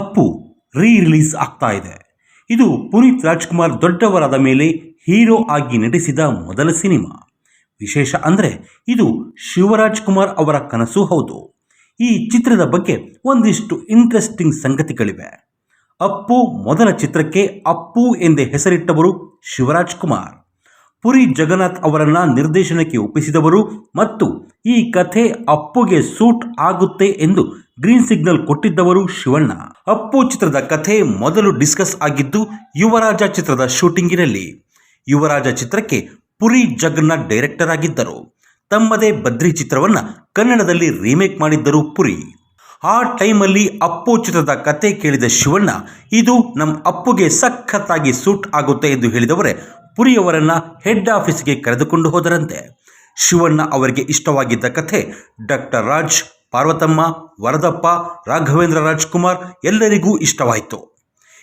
ಅಪ್ಪು ರೀ ರಿಲೀಸ್ ಆಗ್ತಾ ಇದೆ. ಇದು ಪುನೀತ್ ರಾಜ್ಕುಮಾರ್ ದೊಡ್ಡವರಾದ ಮೇಲೆ ಹೀರೋ ಆಗಿ ನಟಿಸಿದ ಮೊದಲ ಸಿನಿಮಾ. ವಿಶೇಷ ಅಂದರೆ ಇದು ಶಿವರಾಜ್ ಕುಮಾರ್ ಅವರ ಕನಸು ಹೌದು. ಈ ಚಿತ್ರದ ಬಗ್ಗೆ ಒಂದಿಷ್ಟು ಇಂಟ್ರೆಸ್ಟಿಂಗ್ ಸಂಗತಿಗಳಿವೆ. ಅಪ್ಪು ಮೊದಲ ಚಿತ್ರಕ್ಕೆ ಅಪ್ಪು ಎಂದೇ ಹೆಸರಿಟ್ಟವರು ಶಿವರಾಜ್ ಕುಮಾರ್. ಪುರಿ ಜಗನ್ನಾಥ್ ಅವರನ್ನು ನಿರ್ದೇಶನಕ್ಕೆ ಒಪ್ಪಿಸಿದವರು ಮತ್ತು ಈ ಕಥೆ ಅಪ್ಪುಗೆ ಸೂಟ್ ಆಗುತ್ತೆ ಎಂದು ಗ್ರೀನ್ ಸಿಗ್ನಲ್ ಕೊಟ್ಟಿದ್ದವರು ಶಿವಣ್ಣ. ಅಪ್ಪು ಚಿತ್ರದ ಕಥೆ ಮೊದಲು ಡಿಸ್ಕಸ್ ಆಗಿದ್ದು ಯುವರಾಜ ಚಿತ್ರದ ಶೂಟಿಂಗಿನಲ್ಲಿ. ಯುವರಾಜ ಚಿತ್ರಕ್ಕೆ ಪುರಿ ಜಗನ್ನಾಥ್ ಡೈರೆಕ್ಟರ್ ಆಗಿದ್ದರು. ತಮ್ಮದೇ ಬದ್ರಿ ಚಿತ್ರವನ್ನ ಕನ್ನಡದಲ್ಲಿ ರೀಮೇಕ್ ಮಾಡಿದ್ದರು ಪುರಿ. ಆ ಟೈಮಲ್ಲಿ ಅಪ್ಪು ಚಿತ್ರದ ಕತೆ ಕೇಳಿದ ಶಿವಣ್ಣ, ಇದು ನಮ್ಮ ಅಪ್ಪುಗೆ ಸಖತ್ತಾಗಿ ಸೂಟ್ ಆಗುತ್ತೆ ಎಂದು ಹೇಳಿದವರೇ ಪುರಿಯವರನ್ನ ಹೆಡ್ ಆಫೀಸ್ಗೆ ಕರೆದುಕೊಂಡು ಹೋದರಂತೆ. ಶಿವಣ್ಣ ಅವರಿಗೆ ಇಷ್ಟವಾಗಿದ್ದ ಕಥೆ, ಡಾಕ್ಟರ್ ರಾಜ್, ಪಾರ್ವತಮ್ಮ, ವರದಪ್ಪ, ರಾಘವೇಂದ್ರ ರಾಜ್ಕುಮಾರ್ ಎಲ್ಲರಿಗೂ ಇಷ್ಟವಾಯಿತು.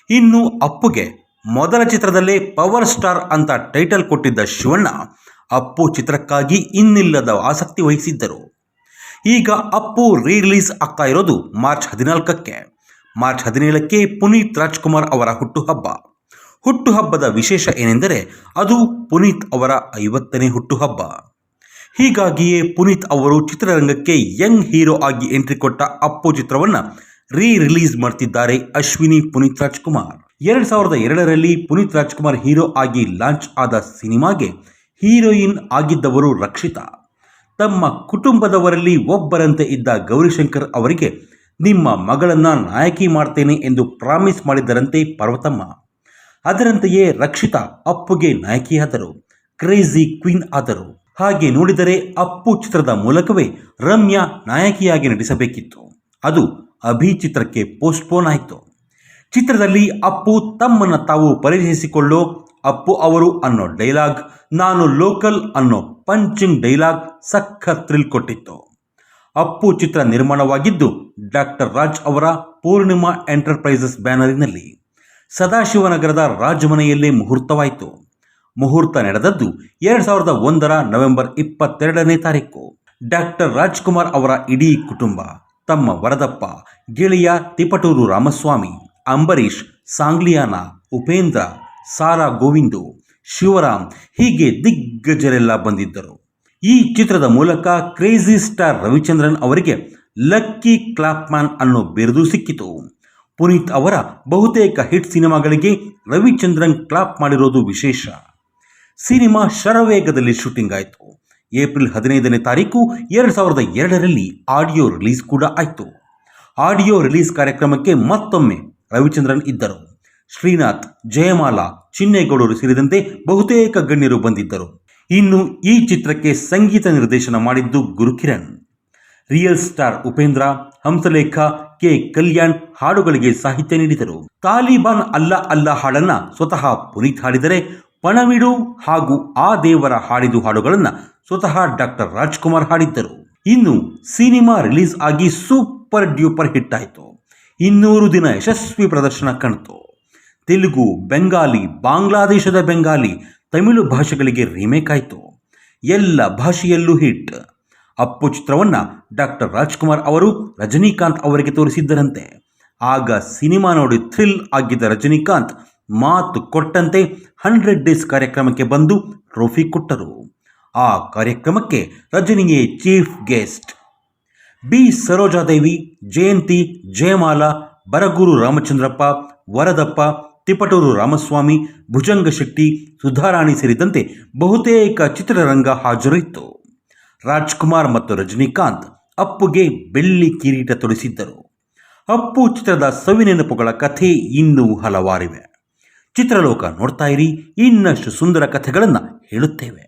ಇನ್ನು ಅಪ್ಪುಗೆ ಮೊದಲ ಚಿತ್ರದಲ್ಲೇ ಪವರ್ ಸ್ಟಾರ್ ಅಂತ ಟೈಟಲ್ ಕೊಟ್ಟಿದ್ದ ಶಿವಣ್ಣ ಅಪ್ಪು ಚಿತ್ರಕ್ಕಾಗಿ ಇನ್ನಿಲ್ಲದ ಆಸಕ್ತಿ ವಹಿಸಿದ್ದರು. ಈಗ ಅಪ್ಪು ರೀ ರಿಲೀಸ್ ಆಗ್ತಾ ಇರೋದು ಮಾರ್ಚ್ ಹದಿನಾಲ್ಕಕ್ಕೆ. ಮಾರ್ಚ್ ಹದಿನೇಳಕ್ಕೆ ಪುನೀತ್ ರಾಜ್ಕುಮಾರ್ ಅವರ ಹುಟ್ಟುಹಬ್ಬ. ಹುಟ್ಟುಹಬ್ಬದ ವಿಶೇಷ ಏನೆಂದರೆ ಅದು ಪುನೀತ್ ಅವರ ಐವತ್ತನೇ ಹುಟ್ಟುಹಬ್ಬ. ಹೀಗಾಗಿಯೇ ಪುನೀತ್ ಅವರು ಚಿತ್ರರಂಗಕ್ಕೆ ಯಂಗ್ ಹೀರೋ ಆಗಿ ಎಂಟ್ರಿ ಕೊಟ್ಟ ಅಪ್ಪು ಚಿತ್ರವನ್ನು ರೀ ರಿಲೀಸ್ ಮಾಡ್ತಿದ್ದಾರೆ ಅಶ್ವಿನಿ ಪುನೀತ್ ರಾಜ್ಕುಮಾರ್. ಎರಡು ಸಾವಿರದ ಎರಡರಲ್ಲಿ ಪುನೀತ್ ರಾಜ್ಕುಮಾರ್ ಹೀರೋ ಆಗಿ ಲಾಂಚ್ ಆದ ಸಿನಿಮಾಗೆ ಹೀರೋಯಿನ್ ಆಗಿದ್ದವರು ರಕ್ಷಿತಾ. ತಮ್ಮ ಕುಟುಂಬದವರಲ್ಲಿ ಒಬ್ಬರಂತೆ ಇದ್ದ ಗೌರಿಶಂಕರ್ ಅವರಿಗೆ ನಿಮ್ಮ ಮಗಳನ್ನ ನಾಯಕಿ ಮಾಡ್ತೇನೆ ಎಂದು ಪ್ರಾಮಿಸ್ ಮಾಡಿದ್ದರಂತೆ ಪಾರ್ವತಮ್ಮ. ಅದರಂತೆಯೇ ರಕ್ಷಿತಾ ಅಪ್ಪುಗೆ ನಾಯಕಿಯಾದರು ಕ್ರೇಜಿ ಕ್ವೀನ್ ಆದರು. ಹಾಗೆ ನೋಡಿದರೆ ಅಪ್ಪು ಚಿತ್ರದ ಮೂಲಕವೇ ರಮ್ಯಾ ನಾಯಕಿಯಾಗಿ ನಟಿಸಬೇಕಿತ್ತು. ಅದು ಅಭಿ ಚಿತ್ರಕ್ಕೆ ಪೋಸ್ಟ್ಪೋನ್ ಆಯಿತು. ಚಿತ್ರದಲ್ಲಿ ಅಪ್ಪು ತಮ್ಮನ್ನು ತಾವು ಪರಿಚಯಿಸಿಕೊಳ್ಳೋ ಅಪ್ಪು ಅವರು ಅನ್ನೋ ಡೈಲಾಗ್, ನಾನು ಲೋಕಲ್ ಅನ್ನೋ ಪಂಚಿಂಗ್ ಡೈಲಾಗ್ ಸಖತ್ ಥ್ರಿಲ್ ಕೊಟ್ಟಿತ್ತು. ಅಪ್ಪು ಚಿತ್ರ ನಿರ್ಮಾಣವಾಗಿದ್ದು ಡಾಕ್ಟರ್ ರಾಜ್ ಅವರ ಪೂರ್ಣಿಮಾ ಎಂಟರ್ಪ್ರೈಸಸ್ ಬ್ಯಾನರಿನಲ್ಲಿ. ಸದಾಶಿವನಗರದ ರಾಜಮನೆಯಲ್ಲೇ ಮುಹೂರ್ತವಾಯಿತು. ಮುಹೂರ್ತ ನಡೆದದ್ದು ಎರಡು ಸಾವಿರದ ಒಂದರ ನವೆಂಬರ್ ಇಪ್ಪತ್ತೆರಡನೇ ತಾರೀಕು. ಡಾಕ್ಟರ್ ರಾಜ್ಕುಮಾರ್ ಅವರ ಇಡೀ ಕುಟುಂಬ, ತಮ್ಮ ವರದಪ್ಪ, ಗೆಳೆಯ ತಿಪಟೂರು ರಾಮಸ್ವಾಮಿ, ಅಂಬರೀಷ್, ಸಾಂಗ್ಲಿಯಾನ, ಉಪೇಂದ್ರ, ಸಾರಾ ಗೋವಿಂದು, ಶಿವರಾಮ್ ಹೀಗೆ ದಿಗ್ಗಜರೆಲ್ಲ ಬಂದಿದ್ದರು. ಈ ಚಿತ್ರದ ಮೂಲಕ ಕ್ರೇಜಿ ಸ್ಟಾರ್ ರವಿಚಂದ್ರನ್ ಅವರಿಗೆ ಲಕ್ಕಿ ಕ್ಲಾಪ್ಮ್ಯಾನ್ ಅನ್ನೋ ಬಿರುದು ಸಿಕ್ಕಿತು. ಪುನೀತ್ ಅವರ ಬಹುತೇಕ ಹಿಟ್ ಸಿನಿಮಾಗಳಿಗೆ ರವಿಚಂದ್ರನ್ ಕ್ಲಾಪ್ ಮಾಡಿರೋದು ವಿಶೇಷ. ಸಿನಿಮಾ ಶರವೇಗದಲ್ಲಿ ಶೂಟಿಂಗ್ ಆಯಿತು. ಏಪ್ರಿಲ್ ಹದಿನೈದನೇ ತಾರೀಕು ಎರಡು ಸಾವಿರದ ಎರಡರಲ್ಲಿ ಆಡಿಯೋ ರಿಲೀಸ್ ಕೂಡ ಆಯಿತು. ಆಡಿಯೋ ರಿಲೀಸ್ ಕಾರ್ಯಕ್ರಮಕ್ಕೆ ಮತ್ತೊಮ್ಮೆ ರವಿಚಂದ್ರನ್ ಇದ್ದರು. ಶ್ರೀನಾಥ್, ಜಯಮಾಲಾ, ಚಿನ್ನೇಗೌಡರು ಸೇರಿದಂತೆ ಬಹುತೇಕ ಗಣ್ಯರು ಬಂದಿದ್ದರು. ಇನ್ನು ಈ ಚಿತ್ರಕ್ಕೆ ಸಂಗೀತ ನಿರ್ದೇಶನ ಮಾಡಿದ್ದು Gurukiran. Real star Upendra, Hamsalekha K. Kalyan ಹಾಡುಗಳಿಗೆ ಸಾಹಿತ್ಯ ನೀಡಿದರು. ತಾಲಿಬಾನ್ ಅಲ್ಲ ಅಲ್ಲ ಹಾಡನ್ನ ಸ್ವತಃ ಪುನೀತ್ ಹಾಡಿದರೆ ಪಣವಿಡು ಹಾಗೂ ಆ ದೇವರ ಹಾಡಿದು ಹಾಡುಗಳನ್ನು ಸ್ವತಃ ಡಾಕ್ಟರ್ ರಾಜ್ಕುಮಾರ್ ಹಾಡಿದ್ದರು. ಇನ್ನು ಸಿನಿಮಾ ರಿಲೀಸ್ ಆಗಿ ಸೂಪರ್ ಡ್ಯೂಪರ್ ಹಿಟ್ ಆಯಿತು. ಇನ್ನೂರು ದಿನ ಯಶಸ್ವಿ ಪ್ರದರ್ಶನ ಕಾಣಿತು. ತೆಲುಗು, ಬೆಂಗಾಲಿ, ಬಾಂಗ್ಲಾದೇಶದ ಬೆಂಗಾಲಿ, ತಮಿಳು ಭಾಷೆಗಳಿಗೆ ರೀಮೇಕ್ ಆಯಿತು. ಎಲ್ಲ ಭಾಷೆಯಲ್ಲೂ ಹಿಟ್. ಅಪ್ಪು ಚಿತ್ರವನ್ನು ಡಾಕ್ಟರ್ ರಾಜ್ಕುಮಾರ್ ಅವರು ರಜನಿಕಾಂತ್ ಅವರಿಗೆ ತೋರಿಸಿದ್ದರಂತೆ. ಆಗ ಸಿನಿಮಾ ನೋಡಿ ಥ್ರಿಲ್ ಆಗಿದ್ದ ರಜನಿಕಾಂತ್ ಮಾತು ಕೊಟ್ಟಂತೆ ಹಂಡ್ರೆಡ್ ಡೇಸ್ ಕಾರ್ಯಕ್ರಮಕ್ಕೆ ಬಂದು ಟ್ರೋಫಿ ಕೊಟ್ಟರು. ಆ ಕಾರ್ಯಕ್ರಮಕ್ಕೆ ರಜನಿಯೇ chief guest. B. Sarojadevi, Jayanthi, Jayamala, Baraguru Ramachandrappa, Varadappa, Tiptur Ramaswamy, Bhujanga Shetty, Sudharani ಸೇರಿದಂತೆ ಬಹುತೇಕ ಚಿತ್ರರಂಗ ಹಾಜರಿತ್ತು. ರಾಜ್ಕುಮಾರ್ ಮತ್ತು ರಜನಿಕಾಂತ್ ಅಪ್ಪುಗೆ ಬೆಳ್ಳಿ ಕಿರೀಟ ತೊಡಿಸಿದ್ದರು. ಅಪ್ಪು ಚಿತ್ರದ ಸವಿನೆನಪುಗಳ ಕಥೆ ಇನ್ನೂ ಹಲವಾರಿವೆ. ಚಿತ್ರಲೋಕ ನೋಡ್ತಾ ಇರಿ, ಇನ್ನಷ್ಟು ಸುಂದರ ಕಥೆಗಳನ್ನು ಹೇಳುತ್ತೇವೆ.